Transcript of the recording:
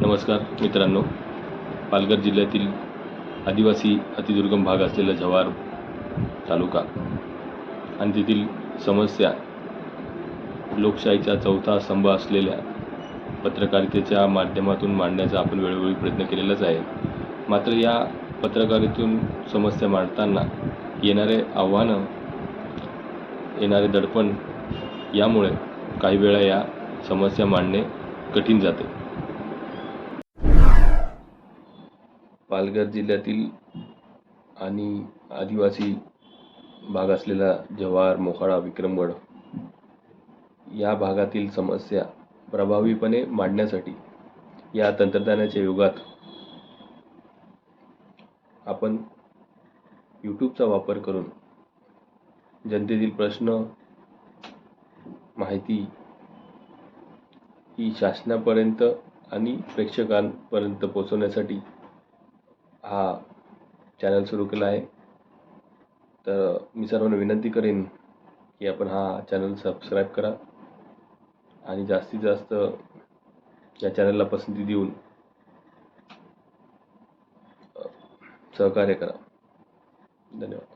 नमस्कार मित्रांनो. पालघर जिल्ह्यातील आदिवासी अतिदुर्गम भाग असलेला जव्हार तालुका आणि तेथील समस्या लोकशाहीचा चौथा स्तंभ असलेल्या पत्रकारितेच्या माध्यमातून मांडण्याचा आपण वेळोवेळी प्रयत्न केलेलाच आहे. मात्र या पत्रकारितून समस्या मांडताना येणारे आव्हानं येणारे दडपण यामुळे काही वेळा या समस्या मांडणे कठीण जाते. पालघर जिल्ह्यातील आणि आदिवासी भाग असलेला जव्हार मोखाडा विक्रमगड या भागातील समस्या प्रभावीपणे मांडण्यासाठी या तंत्रज्ञानाच्या युगात आपण यूट्यूबचा वापर करून जनतेतील प्रश्न माहिती ही शासनापर्यंत आणि प्रेक्षकांपर्यंत पोचवण्यासाठी हा चॅनल सुरू केला आहे. तर मी सर्वांना विनंती करेन की आपण हा चॅनल सबस्क्राईब करा आणि जास्तीत जास्त या चॅनलला पसंती देऊन सहकार्य करा. धन्यवाद.